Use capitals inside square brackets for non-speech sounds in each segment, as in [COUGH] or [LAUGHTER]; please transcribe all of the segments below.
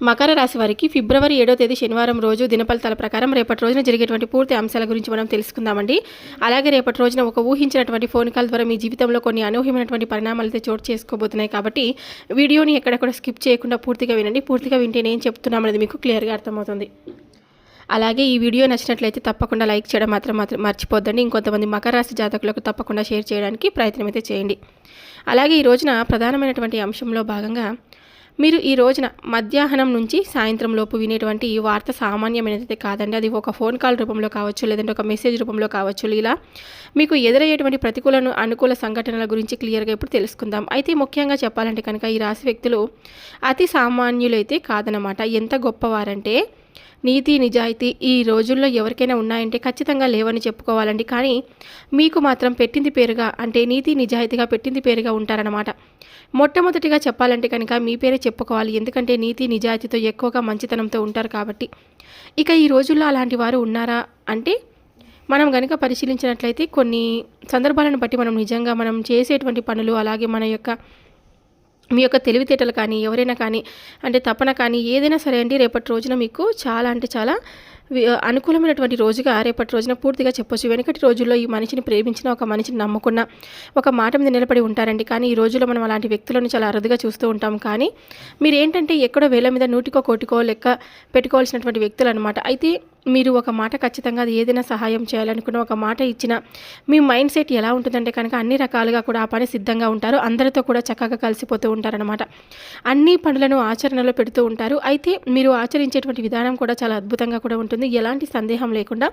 మకర రాశి వారికి ఫిబ్రవరి ఏడో తేదీ శనివారం రోజు దినఫలితాల ప్రకారం రేపటి రోజున జరిగేటువంటి పూర్తి అంశాల గురించి మనం తెలుసుకుందామండి. అలాగే రేపటి రోజున ఒక ఊహించినటువంటి ఫోన్ కాల్ ద్వారా మీ జీవితంలో కొన్ని అనూహ్యమైనటువంటి పరిణామాలు అయితే చోటు చేసుకోబోతున్నాయి కాబట్టి వీడియోని ఎక్కడెక్కడ స్కిప్ చేయకుండా పూర్తిగా వినండి. పూర్తిగా వింటే నేను చెప్తున్నామనేది మీకు క్లియర్గా అర్థమవుతుంది. అలాగే ఈ వీడియో నచ్చినట్లయితే తప్పకుండా లైక్ చేయడం మాత్రం మాత్రం మర్చిపోద్దండి. ఇంకొంతమంది మకర రాశి జాతకులకు తప్పకుండా షేర్ చేయడానికి ప్రయత్నం అయితే చేయండి. అలాగే ఈ రోజున ప్రధానమైనటువంటి అంశంలో భాగంగా మీరు ఈ రోజున మధ్యాహ్నం నుంచి సాయంత్రం లోపు వినేటువంటి ఈ వార్త సామాన్యమైనదైతే కాదండి. అది ఒక ఫోన్ కాల్ రూపంలో కావచ్చు లేదంటే ఒక మెసేజ్ రూపంలో కావచ్చు. ఇలా మీకు ఎదురయ్యేటువంటి ప్రతికూల అనుకూల సంఘటనల గురించి క్లియర్గా ఇప్పుడు తెలుసుకుందాం. అయితే ముఖ్యంగా చెప్పాలంటే కనుక ఈ రాశి వ్యక్తులు అతి సామాన్యులైతే కాదనమాట ఎంత గొప్పవారంటే నీతి నిజాయితీ ఈ రోజుల్లో ఎవరికైనా ఉన్నాయంటే ఖచ్చితంగా లేవని చెప్పుకోవాలండి. కానీ మీకు మాత్రం పెట్టింది పేరుగా అంటే నీతి నిజాయితీగా పెట్టింది పేరుగా ఉంటారనమాట మొట్టమొదటిగా చెప్పాలంటే కనుక మీ పేరే చెప్పుకోవాలి. ఎందుకంటే నీతి నిజాయితీతో ఎక్కువగా మంచితనంతో ఉంటారు కాబట్టి. ఇక ఈ రోజుల్లో అలాంటి వారు ఉన్నారా అంటే మనం కనుక పరిశీలించినట్లయితే కొన్ని సందర్భాలను బట్టి మనం నిజంగా మనం చేసేటువంటి పనులు అలాగే మన యొక్క మీ యొక్క తెలివితేటలు కానీ ఎవరైనా కానీ అంటే తపన కానీ ఏదైనా సరే అండి రేపటి రోజున మీకు చాలా అంటే చాలా అనుకూలమైనటువంటి రోజుగా రేపటి రోజున పూర్తిగా చెప్పొచ్చు. వెనకటి రోజుల్లో ఈ మనిషిని ప్రేమించిన ఒక మనిషిని నమ్ముకున్న ఒక మాట మీద నిలబడి ఉంటారండి. కానీ ఈ రోజుల్లో మనం అలాంటి వ్యక్తులను చాలా అరుదుగా చూస్తూ ఉంటాం. కానీ మీరు ఏంటంటే ఎక్కడో వేల మీద నూటికో కోటికో లెక్క పెట్టుకోవాల్సినటువంటి వ్యక్తులు అనమాట అయితే మీరు ఒక మాట ఖచ్చితంగా అది ఏదైనా సహాయం చేయాలనుకున్న ఒక మాట ఇచ్చిన మీ మైండ్ సెట్ ఎలా ఉంటుందంటే కనుక అన్ని రకాలుగా కూడా ఆ పని సిద్ధంగా ఉంటారు. అందరితో కూడా చక్కగా కలిసిపోతూ ఉంటారనమాట అన్ని పనులను ఆచరణలో పెడుతూ ఉంటారు. అయితే మీరు ఆచరించేటువంటి విధానం కూడా చాలా అద్భుతంగా కూడా ఉంటుంది. ఎలాంటి సందేహం లేకుండా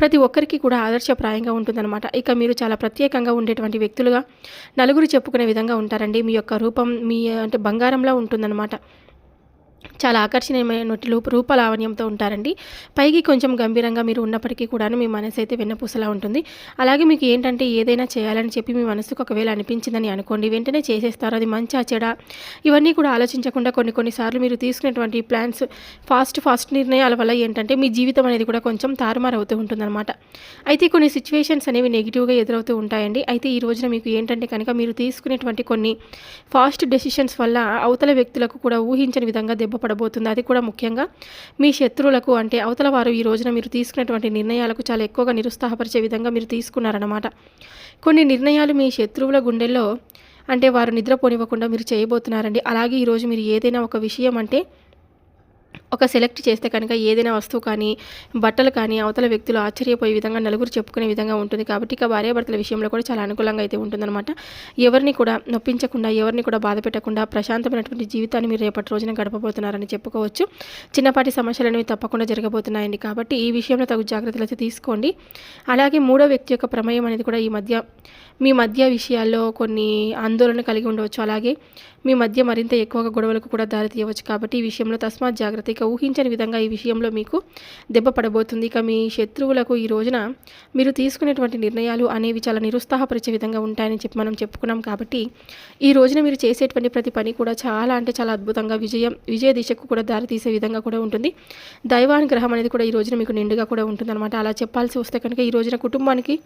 ప్రతి ఒక్కరికి కూడా ఆదర్శప్రాయంగా ఉంటుందన్నమాట. ఇక మీరు చాలా ప్రత్యేకంగా ఉండేటువంటి వ్యక్తులుగా నలుగురు చెప్పుకునే విధంగా ఉంటారండి. మీ యొక్క రూపం మీ అంటే బంగారంలో ఉంటుందన్నమాట. చాలా ఆకర్షణీయమైన రూప రూపలావణ్యంతో ఉంటారండి. పైకి కొంచెం గంభీరంగా మీరు ఉన్నప్పటికీ కూడా మీ మనసు అయితే వెన్నపూసలా ఉంటుంది. అలాగే మీకు ఏంటంటే ఏదైనా చేయాలని చెప్పి మీ మనసుకు ఒకవేళ అనిపించిందని అనుకోండి వెంటనే చేసేస్తారు. అది మంచా చెడ ఇవన్నీ కూడా ఆలోచించకుండా కొన్ని కొన్నిసార్లు మీరు తీసుకునేటువంటి ప్లాన్స్ ఫాస్ట్ ఫాస్ట్ నిర్ణయాల వల్ల ఏంటంటే మీ జీవితం అనేది కూడా కొంచెం తారుమారు అవుతూ ఉంటుందన్నమాట. అయితే కొన్ని సిచ్యువేషన్స్ అనేవి నెగిటివ్గా ఎదురవుతూ ఉంటాయండి. అయితే ఈ రోజున మీకు ఏంటంటే కనుక మీరు తీసుకునేటువంటి కొన్ని ఫాస్ట్ డెసిషన్స్ వల్ల అవతల వ్యక్తులకు కూడా ఊహించని విధంగా దెబ్బ పడబోతుంది అది కూడా ముఖ్యంగా మీ శత్రువులకు అంటే అవతల వారు ఈ రోజున మీరు తీసుకున్నటువంటి నిర్ణయాలకు చాలా ఎక్కువగా నిరుత్సాహపరిచే విధంగా మీరు తీసుకున్నారన్నమాట. కొన్ని నిర్ణయాలు మీ శత్రువుల గుండెల్లో అంటే వారు నిద్రపోనివ్వకుండా మీరు చేయబోతున్నారండి. అలాగే ఈరోజు మీరు ఏదైనా ఒక విషయం అంటే ఒక సెలెక్ట్ చేస్తే కనుక ఏదైనా వస్తువు కానీ బట్టలు కానీ అవతల వ్యక్తులు ఆశ్చర్యపోయే విధంగా నలుగురు చెప్పుకునే విధంగా ఉంటుంది. కాబట్టి ఇక భార్యాభర్తల విషయంలో కూడా చాలా అనుకూలంగా అయితే ఉంటుందన్నమాట. ఎవరిని కూడా నొప్పించకుండా ఎవరిని కూడా బాధ పెట్టకుండా ప్రశాంతమైనటువంటి జీవితాన్ని మీరు రేపటి రోజున గడపబోతున్నారని చెప్పుకోవచ్చు. చిన్నపాటి సమస్యలు అనేవి తప్పకుండా జరగబోతున్నాయండి. కాబట్టి ఈ విషయంలో తగు జాగ్రత్తలు అయితే తీసుకోండి. అలాగే మూడో వ్యక్తి యొక్క ప్రమేయం అనేది కూడా ఈ మధ్య మీ మధ్య విషయాల్లో కొన్ని ఆందోళన కలిగి ఉండవచ్చు. అలాగే మీ మధ్య మరింత ఎక్కువగా గొడవలకు కూడా దారి తీయవచ్చు కాబట్టి ఈ విషయంలో తస్మాత్ జాగ్రత్త ఇక ఊహించని విధంగా ఈ విషయంలో మీకు దెబ్బ పడబోతుంది. ఇక మీ శత్రువులకు ఈ రోజున మీరు తీసుకునేటువంటి నిర్ణయాలు అనేవి చాలా నిరుత్సాహపరిచే విధంగా ఉంటాయని చెప్పి మనం చెప్పుకున్నాం కాబట్టి ఈ రోజున మీరు చేసేటువంటి ప్రతి పని కూడా చాలా అంటే చాలా అద్భుతంగా విజయం విజయ దిశకు కూడా దారి తీసే విధంగా కూడా ఉంటుంది. దైవానుగ్రహం అనేది కూడా ఈ రోజున మీకు నిండుగా కూడా ఉంటుందన్నమాట. అలా చెప్పాల్సి వస్తే కనుక ఈ రోజున కుటుంబానికి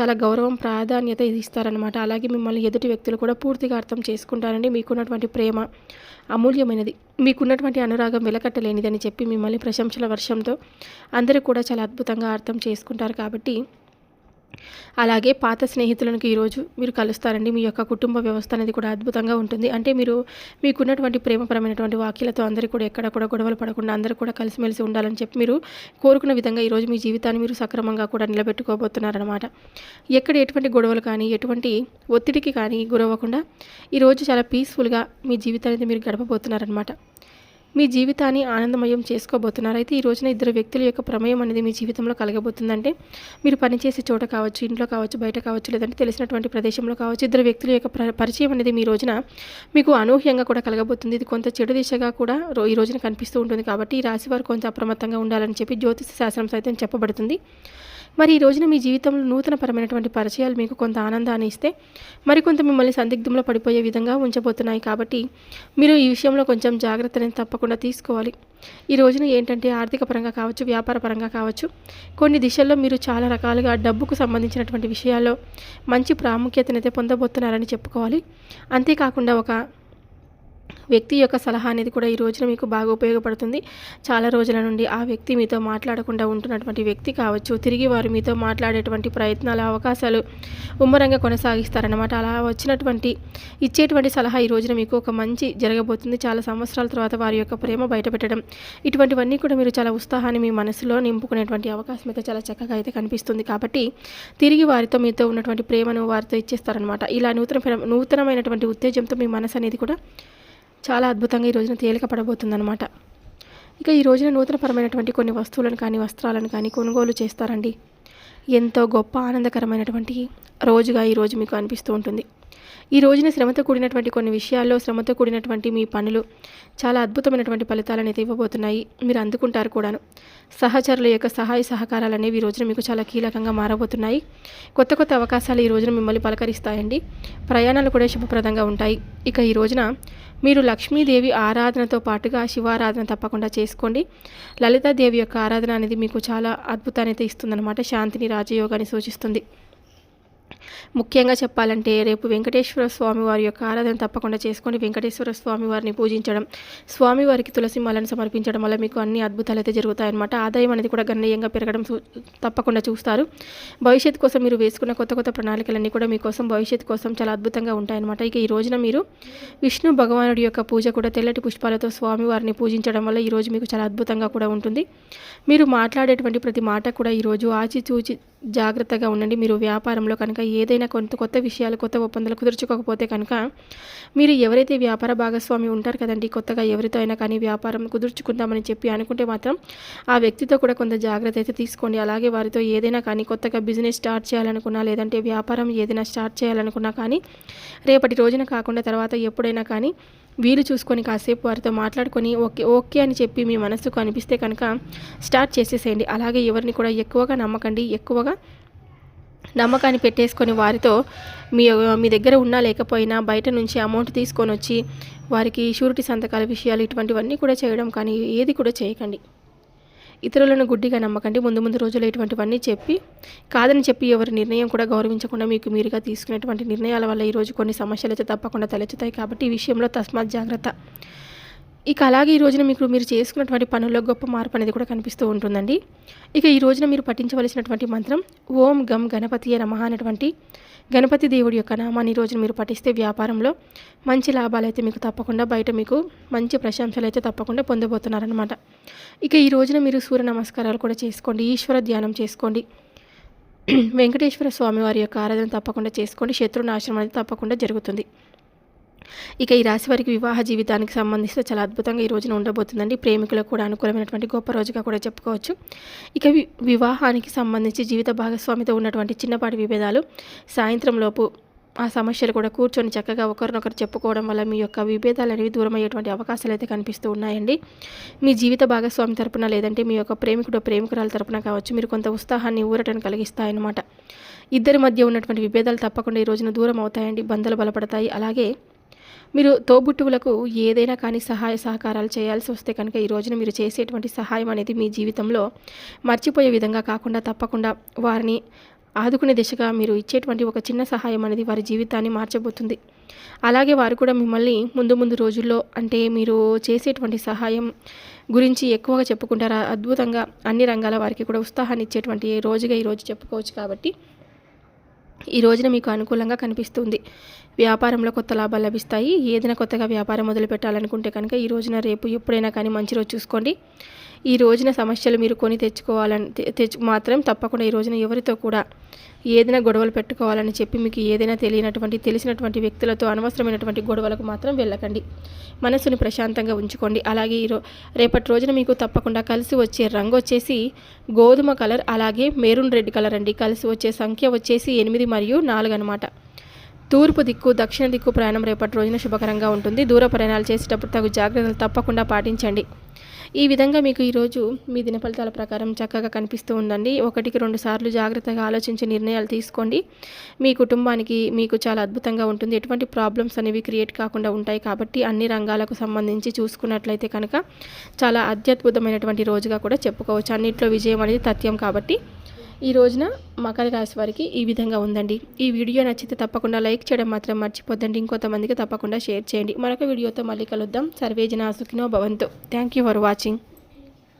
చాలా గౌరవం ప్రాధాన్యత ఇస్తారనమాట అలాగే మిమ్మల్ని ఎదుటి వ్యక్తులు కూడా పూర్తిగా అర్థం చేసుకుంటారండి. మీకున్నటువంటి ప్రేమ అమూల్యమైనది. మీకున్నటువంటి అనురాగం వెలకట్టలేనిదని చెప్పి మిమ్మల్ని ప్రశంసల వర్షంతో అందరూ కూడా చాలా అద్భుతంగా అర్థం చేసుకుంటారు కాబట్టి అలాగే పాత స్నేహితులను ఈరోజు మీరు కలుస్తారండి. మీ యొక్క కుటుంబ వ్యవస్థ అనేది కూడా అద్భుతంగా ఉంటుంది. అంటే మీరు మీకున్నటువంటి ప్రేమపరమైనటువంటి వాక్యాలతో అందరూ కూడా ఎక్కడ కూడా గొడవలు పడకుండా అందరూ కూడా కలిసిమెలిసి ఉండాలని చెప్పి మీరు కోరుకున్న విధంగా ఈరోజు మీ జీవితాన్ని మీరు సక్రమంగా కూడా నిలబెట్టుకోబోతున్నారనమాట ఎక్కడ ఎటువంటి గొడవలు కానీ ఎటువంటి ఒత్తిడికి కానీ గురవ్వకుండా ఈరోజు చాలా పీస్ఫుల్గా మీ జీవితాన్ని మీరు గడపబోతున్నారనమాట మీ జీవితాన్ని ఆనందమయం చేసుకోబోతున్నారు. అయితే ఈ రోజున ఇద్దరు వ్యక్తుల యొక్క ప్రమేయం అనేది మీ జీవితంలో కలగబోతుందంటే మీరు పనిచేసే చోట కావచ్చు ఇంట్లో కావచ్చు బయట కావచ్చు లేదంటే తెలిసినటువంటి ప్రదేశంలో కావచ్చు ఇద్దరు వ్యక్తుల యొక్క ప్ర- పరిచయం అనేది మీ రోజున మీకు అనూహ్యంగా కూడా కలగబోతుంది. ఇది కొంత చెడు దిశగా కూడా ఈ రోజున కనిపిస్తూ ఉంటుంది కాబట్టి ఈ రాశి వారు కొంత అప్రమత్తంగా ఉండాలని చెప్పి జ్యోతిష శాస్త్రం సైతం చెప్పబడుతుంది. మరి ఈ రోజున మీ జీవితంలో నూతనపరమైనటువంటి పరిచయాలు మీకు కొంత ఆనందాన్ని ఇస్తే మరికొంత మిమ్మల్ని సందిగ్ధంలో పడిపోయే విధంగా ఉంచబోతున్నాయి కాబట్టి మీరు ఈ విషయంలో కొంచెం జాగ్రత్తని తప్పకుండా తీసుకోవాలి. ఈ రోజున ఏంటంటే ఆర్థిక పరంగా కావచ్చు వ్యాపార పరంగా కావచ్చు కొన్ని దిశల్లో మీరు చాలా రకాలుగా డబ్బుకు సంబంధించినటువంటి విషయాల్లో మంచి ప్రాముఖ్యతనైతే పొందబోతున్నారని చెప్పుకోవాలి. అంతేకాకుండా ఒక వ్యక్తి యొక్క సలహా అనేది కూడా ఈ రోజున మీకు బాగా ఉపయోగపడుతుంది. చాలా రోజుల నుండి ఆ వ్యక్తి మీతో మాట్లాడకుండా ఉంటున్నటువంటి వ్యక్తి కావచ్చు తిరిగి వారు మీతో మాట్లాడేటువంటి ప్రయత్నాలు అవకాశాలు ఉమ్మరంగా కొనసాగిస్తారనమాట అలా వచ్చినటువంటి ఇచ్చేటువంటి సలహా ఈ రోజున మీకు ఒక మంచి జరగబోతుంది. చాలా సంవత్సరాల తర్వాత వారి యొక్క ప్రేమ బయటపెట్టడం ఇటువంటివన్నీ కూడా మీరు చాలా ఉత్సాహాన్ని మీ మనసులో నింపుకునేటువంటి అవకాశం అయితే చాలా చక్కగా అయితే కనిపిస్తుంది. కాబట్టి తిరిగి వారితో మీతో ఉన్నటువంటి ప్రేమను వారితో ఇచ్చేస్తారనమాట ఇలా నూతన నూతనమైనటువంటి ఉత్తేజంతో మీ మనసు అనేది కూడా చాలా అద్భుతంగా ఈ రోజున తేలిక పడబోతుందన్నమాట. ఇక ఈ రోజున నూతనపరమైనటువంటి కొన్ని వస్తువులను కానీ వస్త్రాలను కానీ కొనుగోలు చేస్తారండి. ఎంతో గొప్ప ఆనందకరమైనటువంటి రోజుగా ఈరోజు మీకు అనిపిస్తూ ఉంటుంది. ఈ రోజున శ్రమతో కూడినటువంటి కొన్ని విషయాల్లో శ్రమతో కూడినటువంటి మీ పనులు చాలా అద్భుతమైనటువంటి ఫలితాలను అయితే ఇవ్వబోతున్నాయి. మీరు అందుకుంటారు కూడాను. సహచరుల యొక్క సహాయ సహకారాలు అనేవి ఈ రోజున మీకు చాలా కీలకంగా మారబోతున్నాయి. కొత్త కొత్త అవకాశాలు ఈ రోజున మిమ్మల్ని పలకరిస్తాయండి. ప్రయాణాలు కూడా శుభప్రదంగా ఉంటాయి. ఇక ఈ రోజున మీరు లక్ష్మీదేవి ఆరాధనతో పాటుగా శివారాధన తప్పకుండా చేసుకోండి. లలితాదేవి యొక్క ఆరాధన అనేది మీకు చాలా అద్భుతాన్ని అయితే ఇస్తుందన్నమాట. శాంతిని రాజయోగాన్ని సూచిస్తుంది ముఖ్యంగా చెప్పాలంటే రేపు వెంకటేశ్వర స్వామి వారి యొక్క ఆరాధన తప్పకుండా చేసుకొని వెంకటేశ్వర స్వామి వారిని పూజించడం స్వామివారికి తులసి మాలను సమర్పించడం వల్ల మీకు అన్ని అద్భుతాలు అయితే జరుగుతాయన్నమాట. ఆదాయం అనేది కూడా గణనీయంగా పెరగడం తప్పకుండా చూస్తారు. భవిష్యత్తు కోసం మీరు వేసుకున్న కొత్త కొత్త ప్రణాళికలన్నీ కూడా మీకోసం భవిష్యత్తు కోసం చాలా అద్భుతంగా ఉంటాయన్నమాట. ఇక ఈ రోజున మీరు విష్ణు భగవానుడి యొక్క పూజ కూడా తెల్లటి పుష్పాలతో స్వామివారిని పూజించడం వల్ల ఈరోజు మీకు చాలా అద్భుతంగా కూడా ఉంటుంది. మీరు మాట్లాడేటువంటి ప్రతి మాట కూడా ఈరోజు ఆచిచూచి జాగ్రత్తగా ఉండండి. మీరు వ్యాపారంలో కనుక ఏదైనా కొంత కొత్త విషయాలు కొత్త ఒప్పందాలు కుదుర్చుకోకపోతే కనుక మీరు ఎవరైతే వ్యాపార భాగస్వామి ఉంటారు కదండి కొత్తగా ఎవరితో అయినా కానీ వ్యాపారం కుదుర్చుకుందామని చెప్పి అనుకుంటే మాత్రం ఆ వ్యక్తితో కూడా కొంత జాగ్రత్త అయితే తీసుకోండి. అలాగే వారితో ఏదైనా కానీ కొత్తగా బిజినెస్ స్టార్ట్ చేయాలనుకున్నా లేదంటే వ్యాపారం ఏదైనా స్టార్ట్ చేయాలనుకున్నా కానీ రేపటి రోజున కాకుండా తర్వాత ఎప్పుడైనా కానీ వీలు చూసుకొని కాసేపు వారితో మాట్లాడుకొని ఓకే ఓకే అని చెప్పి మీ మనసుకు అనిపిస్తే కనుక స్టార్ట్ చేసేసేయండి. అలాగే ఎవరిని కూడా ఎక్కువగా నమ్మకండి. ఎక్కువగా నమ్మకాన్ని పెట్టేసుకొని వారితో మీ మీ దగ్గర ఉన్నా లేకపోయినా బయట నుంచి అమౌంట్ తీసుకొని వచ్చి వారికి షూరిటీ సంతకాల విషయాలు ఇటువంటివన్నీ కూడా చేయడం కానీ ఏది కూడా చేయకండి. ఇతరులను గుడ్డిగా నమ్మకండి. ముందు ముందు రోజుల్లో ఇటువంటివన్నీ చెప్పి కాదని చెప్పి ఎవరి నిర్ణయం కూడా గౌరవించకుండా మీకు మీరుగా తీసుకునేటువంటి నిర్ణయాల వల్ల ఈరోజు కొన్ని సమస్యలు అయితే తప్పకుండా తలెత్తుతాయి కాబట్టి ఈ విషయంలో తస్మాత్ జాగ్రత్త. ఇక అలాగే ఈ రోజున మీకు మీరు చేసుకున్నటువంటి పనుల్లో గొప్ప మార్పు అనేది కూడా కనిపిస్తూ ఉంటుందండి. ఇక ఈ రోజున మీరు పఠించవలసినటువంటి మంత్రం ఓం గం గణపతి నమ అనేటువంటి గణపతి దేవుడి యొక్క నామాన్ని రోజున మీరు పఠిస్తే వ్యాపారంలో మంచి లాభాలు అయితే మీకు తప్పకుండా బయట మీకు మంచి ప్రశంసలు అయితే తప్పకుండా పొందబోతున్నారనమాట ఇక ఈ రోజున మీరు సూర్య నమస్కారాలు కూడా చేసుకోండి ఈశ్వర ధ్యానం చేసుకోండి. [CLEARS THROAT] వెంకటేశ్వర స్వామి వారి యొక్క ఆరాధన తప్పకుండా చేసుకోండి శత్రునాశనం అనేది తప్పకుండా జరుగుతుంది. ఇక ఈ రాశి వారికి వివాహ జీవితానికి సంబంధిస్తే చాలా అద్భుతంగా ఈ రోజున ఉండబోతుందండి. ప్రేమికులకు కూడా అనుకూలమైనటువంటి గొప్ప రోజుగా కూడా చెప్పుకోవచ్చు. ఇక వివాహానికి సంబంధించి జీవిత భాగస్వామితో ఉన్నటువంటి చిన్నపాటి విభేదాలు సాయంత్రం లోపు ఆ సమస్యలు కూడా కూర్చొని చక్కగా ఒకరినొకరు చెప్పుకోవడం వల్ల మీ యొక్క విభేదాలు అనేవి దూరమయ్యేటువంటి అవకాశాలు అయితే కనిపిస్తూ ఉన్నాయండి. మీ జీవిత భాగస్వామి తరపున లేదంటే మీ యొక్క ప్రేమికుడు ప్రేమికురాల తరపున కావచ్చు మీరు కొంత ఉత్సాహాన్ని ఊరటను కలిగిస్తాయన్నమాట. ఇద్దరి మధ్య ఉన్నటువంటి విభేదాలు తప్పకుండా ఈ రోజున దూరం అవుతాయండి బంధాలు బలపడతాయి. అలాగే మీరు తోబుట్టువులకు ఏదైనా కానీ సహాయ సహకారాలు చేయాల్సి వస్తే కనుక ఈ రోజున మీరు చేసేటువంటి సహాయం అనేది మీ జీవితంలో మర్చిపోయే విధంగా కాకుండా తప్పకుండా వారిని ఆదుకునే దిశగా మీరు ఇచ్చేటువంటి ఒక చిన్న సహాయం అనేది వారి జీవితాన్ని మార్చబోతుంది. అలాగే వారు కూడా మిమ్మల్ని ముందు ముందు రోజుల్లో అంటే మీరు చేసేటువంటి సహాయం గురించి ఎక్కువగా చెప్పుకుంటారా? అద్భుతంగా అన్ని రంగాల వారికి కూడా ఉత్సాహాన్ని ఇచ్చేటువంటి రోజుగా ఈరోజు చెప్పుకోవచ్చు కాబట్టి ఈ రోజున మీకు అనుకూలంగా కనిపిస్తుంది. వ్యాపారంలో కొత్త లాభాలు లభిస్తాయి. ఏదైనా కొత్తగా వ్యాపారం మొదలు పెట్టాలనుకుంటే కనుక ఈ రోజున రేపు ఎప్పుడైనా కానీ మంచి రోజు చూసుకోండి. ఈ రోజున సమస్యలు మీరు కొని తెచ్చుకోవాలని తెచ్చు మాత్రం తప్పకుండా ఈ రోజున ఎవరితో కూడా ఏదైనా గొడవలు పెట్టుకోవాలని చెప్పి మీకు ఏదైనా తెలియనటువంటి తెలిసినటువంటి వ్యక్తులతో అనవసరమైనటువంటి గొడవలకు మాత్రం వెళ్ళకండి. మనసుని ప్రశాంతంగా ఉంచుకోండి. అలాగే ఈరో రేపటి రోజున మీకు తప్పకుండా కలిసి వచ్చే రంగు వచ్చేసి గోధుమ కలర్ అలాగే మెరూన్ రెడ్ కలర్ అండి. కలిసి వచ్చే సంఖ్య వచ్చేసి ఎనిమిది మరియు నాలుగు అనమాట తూర్పు దిక్కు దక్షిణ దిక్కు ప్రయాణం రేపటి రోజున శుభకరంగా ఉంటుంది. దూర ప్రయాణాలు చేసేటప్పుడు తగు జాగ్రత్తలు తప్పకుండా పాటించండి. ఈ విధంగా మీకు ఈరోజు మీ దిన ఫలితాల ప్రకారం చక్కగా కనిపిస్తూ ఉందండి. ఒకటికి రెండు సార్లు జాగ్రత్తగా ఆలోచించి నిర్ణయాలు తీసుకోండి. మీ కుటుంబానికి మీకు చాలా అద్భుతంగా ఉంటుంది. ఎటువంటి ప్రాబ్లమ్స్ అనేవి క్రియేట్ కాకుండా ఉంటాయి కాబట్టి అన్ని రంగాలకు సంబంధించి చూసుకున్నట్లయితే కనుక చాలా అత్యద్భుతమైనటువంటి రోజుగా కూడా చెప్పుకోవచ్చు. అన్నింటిలో విజయం అనేది తథ్యం కాబట్టి ఈ రోజున మకర రాశి వారికి ఈ విధంగా ఉందండి. ఈ వీడియో నచ్చితే తప్పకుండా లైక్ చేయడం మాత్రం మర్చిపోద్దండి. ఇంకొంతమందికి తప్పకుండా షేర్ చేయండి. మరొక వీడియోతో మళ్ళీ కలుద్దాం. సర్వేజన సుఖినో భవంతు. Thank you for watching